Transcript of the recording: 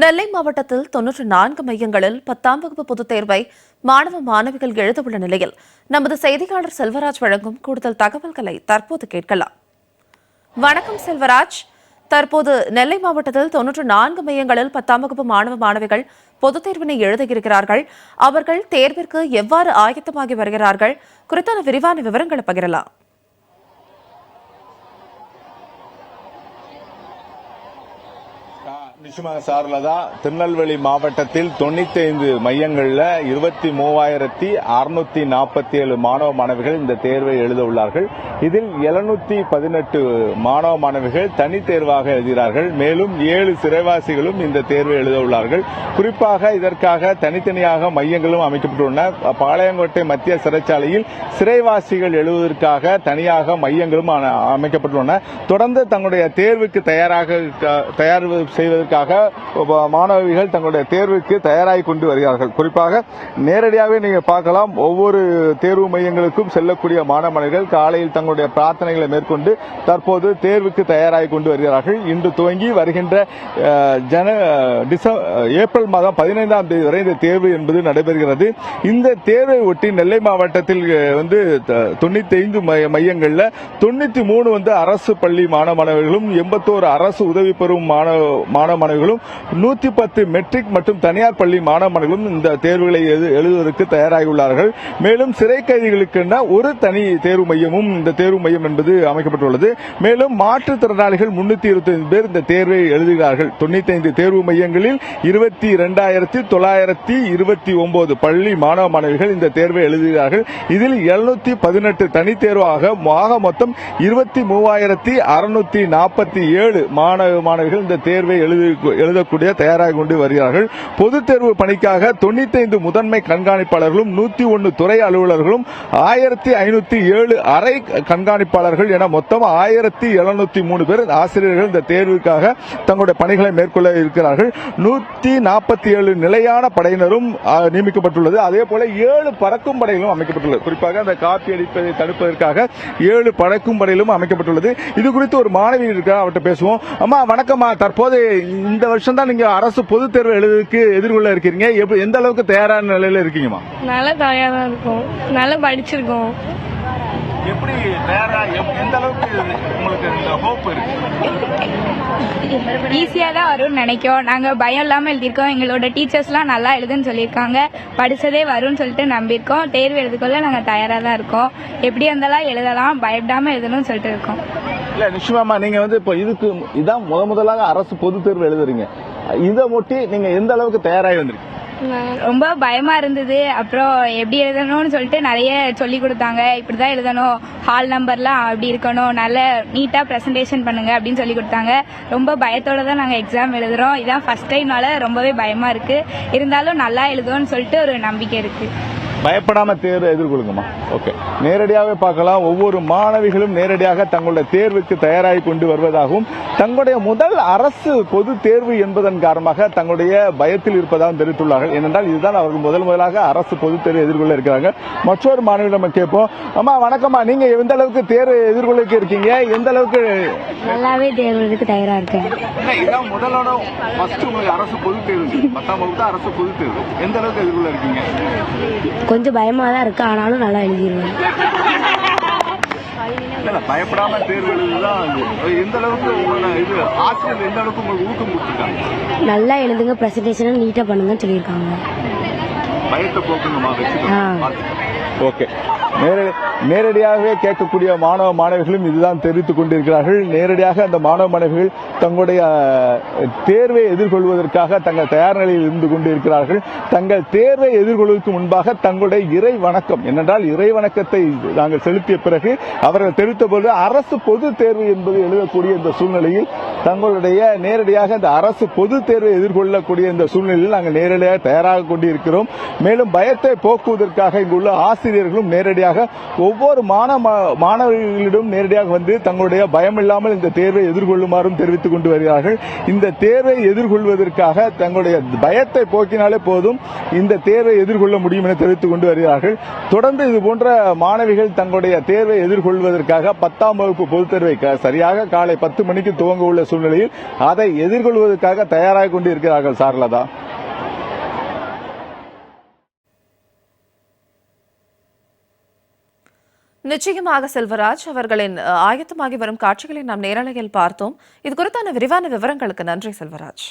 நெல்லை மாவட்டத்தில் தொன்னூற்று நான்கு மையங்களில் பத்தாம் வகுப்பு பொதுத் தேர்வை மாணவ மாணவிகள் எழுதவுள்ள நிலையில் நமது செய்தியாளர் செல்வராஜ் வழங்கும் கூடுதல் தகவல்களை தற்போது கேட்கலாம். வணக்கம் செல்வராஜ். தற்போது நெல்லை மாவட்டத்தில் தொன்னூற்று நான்கு மையங்களில் பத்தாம் வகுப்பு மாணவ மாணவிகள் பொதுத் தேர்வினை எழுதியிருக்கிறார்கள் அவர்கள் தேர்விற்கு எவ்வாறு ஆயத்தமாகி வருகிறார்கள்? குறித்தான விரிவான விவரங்களை பகிரலாம். நிச்சயமாக சார்லதா திருநெல்வேலி மாவட்டத்தில் தொண்ணூத்தி ஐந்து மையங்களில் இருபத்தி மூவாயிரத்தி அறுநூத்தி நாற்பத்தி ஏழு மாணவ மாணவிகள் இந்த தேர்வை எழுத உள்ளார்கள். இதில் எழுநூத்தி பதினெட்டு மாணவ மாணவிகள் தனித்தேர்வாக எழுதுகிறார்கள். மேலும் ஏழு சிறைவாசிகளும் இந்த தேர்வை எழுத உள்ளார்கள். குறிப்பாக இதற்காக தனித்தனியாக மையங்களும் அமைக்கப்பட்டுள்ளன. பாளையங்கோட்டை மத்திய சிறைச்சாலையில் சிறைவாசிகள் எழுதுவதற்காக தனியாக மையங்களும் அமைக்கப்பட்டுள்ளன. தொடர்ந்து தங்களுடைய தேர்வுக்கு தயாராக தயார் செய்வதற்கு ஒவ்வொரு மாணவிகள் தங்களுடைய தேர்வுக்கு தயாராகி கொண்டு வருகிறார்கள். குறிப்பாக நேரடியாகவே நீங்க பார்க்கலாம் ஒவ்வொரு தேர்வு மையங்களுக்கும் செல்லக்கூடிய மாணவர்கள் காலையில் தங்களுடைய பிரார்த்தனைகளை மேற்கொண்டு தற்போது தேர்வுக்கு தயாராகி கொண்டு வருகிறார்கள். இன்று துவங்கி வருகின்ற ஜன டிச- ஏப்ரல் மாதம் பதினைந்தாம் தேதி வரை இந்த தேர்வு என்பது நடைபெறுகிறது. இந்த தேர்வை ஒட்டி நெல்லை மாவட்டத்தில் வந்து தொண்ணூத்தி ஐந்து மையங்களில் தொண்ணூத்தி மூணு வந்து அரசு பள்ளி மாணவ மாணவர்களும் எண்பத்தோரு அரசு உதவி பெறும் மாணவ மாணவ மாணவர்களும் நூத்தி பத்து மெட்ரிக் மற்றும் தனியார் பள்ளி மாணவ மாணவர்களும் இந்த தேர்வுகளை எழுதுவதற்கு தயாராகியுள்ளார்கள். மேலும் சிறை கைதிகளுக்கென ஒரு தனி தேர்வு மையமும் இந்த தேர்வு மையம் என்பது அமைக்கப்பட்டுள்ளது. மேலும் மாற்றுத்திறனாளிகள் முன்னூத்தி இருபத்தி பேர் இந்த தேர்வை எழுதுகிறார்கள். தொண்ணூத்தி ஐந்து தேர்வு மையங்களில் இருபத்தி இரண்டாயிரத்தி தொள்ளாயிரத்தி இருபத்தி ஒன்பது பள்ளி மாணவ மாணவிகள் இந்த தேர்வை எழுதுகிறார்கள். இதில் எழுநூத்தி பதினெட்டு தனித்தேர்வாக ஆக மொத்தம் இருபத்தி மூவாயிரத்தி அறுநூத்தி நாற்பத்தி ஏழு மாணவ மாணவிகள் இந்த தேர்வை எழுதி எழுதக்கூடிய தயாராக கொண்டு வருகிறார்கள். பொதுத் தேர்வு பணிக்காக தொண்ணூத்தி ஐந்து முதன்மை கண்காணிப்பாளர்களும் நூத்தி ஒன்னு துறை அலுவலர்களும் ஆயிரத்தி ஐநூத்தி ஏழு அரை கண்காணிப்பாளர்கள் என மொத்தம் ஆயிரத்தி எழுநூத்தி மூணு பேர் ஆசிரியர்கள் இந்த தேர்வுக்காக தங்களுடைய பணிகளை மேற்கொள்ள இருக்கிறார்கள். நூத்தி நாற்பத்தி ஏழு நிலையான படையினரும் நியமிக்கப்பட்டுள்ளது. அதே போல ஏழு பறக்கும் படைகளும் அமைக்கப்பட்டுள்ளது. குறிப்பாக அந்த காப்பி அடிப்பதை தடுப்பதற்காக ஏழு பறக்கும் படையிலும் அமைக்கப்பட்டுள்ளது. இது குறித்து ஒரு மாணவி இருக்கிறார் அவர்கிட்ட பேசுவோம். அம்மா வணக்கம்மா. தற்போது இந்த வருஷம் தான் நீங்க அரசு பொதுத் தேர்வு எழுதுறதுக்கு எதிர்கொள்ள இருக்கிறீங்க. எப்படி- எந்த அளவுக்கு தயாரான நிலையில இருக்கீங்கம்மா? நல்லா தயாரா இருக்கும். நல்லா படிச்சிருக்கோம். எப்படி தயாரா எந்த அளவுக்கு உங்களுக்கு இந்த ஹோப் இருக்கு? ஈஸியாக தான் வரும்னு நினைக்கிறோம். நாங்கள் பயம் இல்லாமல் எழுதியிருக்கோம். எங்களோட டீச்சர்ஸ்லாம் நல்லா எழுதுன்னு சொல்லியிருக்காங்க. படிச்சதே வரும்னு சொல்லிட்டு நம்பியிருக்கோம். தேர்வு எழுதுக்குள்ள நாங்கள் தயாராக தான் இருக்கோம். எப்படி இருந்தாலும் எழுதலாம். பயப்படாமல் எழுதணும்னு சொல்லிட்டு இருக்கோம். இல்ல நிச்சயமாமா நீங்க வந்து இப்போ இதுக்கு இதான் முத முதலாக அரசு பொது தேர்வு எழுதுறீங்க. இதை ஒட்டி நீங்க எந்த அளவுக்கு தயாராகி வந்திருக்கீங்க? ரொம்ப பயமா இருந்தது. அப்புறம் எப்படி எழுதணும்னு சொல்லிட்டு நிறைய சொல்லி கொடுத்தாங்க. இப்படிதான் எழுதணும். ஹால் நம்பர்லாம் அப்படி இருக்கணும். நல்ல நீட்டா பிரசன்டேஷன் பண்ணுங்க அப்படின்னு சொல்லி கொடுத்தாங்க. ரொம்ப பயத்தோட தான் நாங்க எக்ஸாம் எழுதுறோம். இதான் ஃபர்ஸ்ட் டைம்னால ரொம்பவே பயமா இருக்கு. இருந்தாலும் நல்லா எழுதுவோம்னு சொல்லிட்டு ஒரு நம்பிக்கை இருக்கு. பயப்படாம தேர்வை எதிர்கொள்ளுங்கம்மா. ஓகே நேரடியாகவே பார்க்கலாம். ஒவ்வொரு மாணவிகளும் நேரடியாக தங்களுடைய தேர்வுக்கு தயாராகி கொண்டு வருவதாகவும் தங்களுடைய முதல் அரசு பொது தேர்வு என்பதன் காரணமாக தங்களுடைய பயத்தில் இருப்பதாகவும் தெரிவித்துள்ளார்கள். ஏனென்றால் இதுதான் அவர்கள் முதல் முதலாக அரசு பொது தேர்வு எதிர்கொள்ள இருக்கிறாங்க. மற்றொரு மாணவி நம்ம கேட்போம். அம்மா வணக்கம்மா. நீங்க எந்த அளவுக்கு தேர்வு எதிர்கொள்ள இருக்கீங்க? எந்த அளவுக்கு? நல்லாவே தேர்வுக்கு தயாரா இருக்கேன். இதான் முதலோட ஃபர்ஸ்ட் அரசு பொது தேர்வு. பத்தாம் வகுப்பு அரசு பொது தேர்வு. எந்த அளவுக்கு எதிர்கொள்ள இருக்கீங்க? கொஞ்சம் பயமா தான் இருக்கு. ஆனாலும் நல்லா எழுதிடுவேன் இல்ல, பயப்படாம தேர்வு எழுதுதான் அது. எந்த அளவுக்கு உங்களோட இது ஆசிரியர் எந்த அளவுக்கு உங்களுக்கு ஊக்கம் கொடுத்துருக்காங்க? நல்லா எழுதுங்க பிரசன்டேஷன் நீட்டா பண்ணுங்கன்னு சொல்லியிருக்காங்க. பயத்தை போக்குங்கம்மா ஆ. ஓகே. நேரடியாகவே கேட்கக்கூடிய மாணவ மாணவிகளும் இதுதான் தெரிவித்துக் கொண்டிருக்கிறார்கள். நேரடியாக அந்த மாணவ மாணவிகள் தங்களுடைய தேர்வை எதிர்கொள்வதற்காக தங்கள் தயார் நிலையில் இருந்து கொண்டிருக்கிறார்கள். தங்கள் தேர்வை எதிர்கொள்வதற்கு முன்பாக தங்களுடைய இறை வணக்கம். என்னென்றால் இறை வணக்கத்தை நாங்கள் செலுத்திய பிறகு அவர்கள் தெரிவித்த பொழுது அரசு பொது தேர்வு என்பது எழுதக்கூடிய இந்த சூழ்நிலையில் தங்களுடைய நேரடியாக இந்த அரசு பொது தேர்வை எதிர்கொள்ளக்கூடிய இந்த சூழ்நிலையில் நாங்கள் நேரடியாக தயாராக கொண்டிருக்கிறோம். மேலும் பயத்தை போக்குவதற்காக இங்குள்ள ஆசிரியர்களும் நேரடியாக நேரடியாக ஒவ்வொரு மாணவர்களிடம் நேரடியாக வந்து தங்களுடைய பயம் இல்லாமல் இந்த தேர்வை எதிர்கொள்ளுமாறும் தெரிவித்துக் கொண்டு வருகிறார்கள். இந்த தேர்வை எதிர்கொள்வதற்காக தங்களுடைய பயத்தை போக்கினாலே போதும் இந்த தேர்வை எதிர்கொள்ள முடியும் என தெரிவித்துக் கொண்டு வருகிறார்கள். தொடர்ந்து இது போன்ற மாணவிகள் தங்களுடைய தேர்வை எதிர்கொள்வதற்காக பத்தாம் வகுப்பு பொதுத் தேர்வை சரியாக காலை பத்து மணிக்கு துவங்க உள்ள சூழ்நிலையில் அதை எதிர்கொள்வதற்காக தயாராக கொண்டு இருக்கிறார்கள் சார்லதா. நிச்சயமாக செல்வராஜ் அவர்களின் ஆயத்தமாகி வரும் காட்சிகளை நாம் நேரலையில் பார்த்தோம். இது குறித்தான விரிவான விவரங்களுக்கு நன்றி செல்வராஜ்.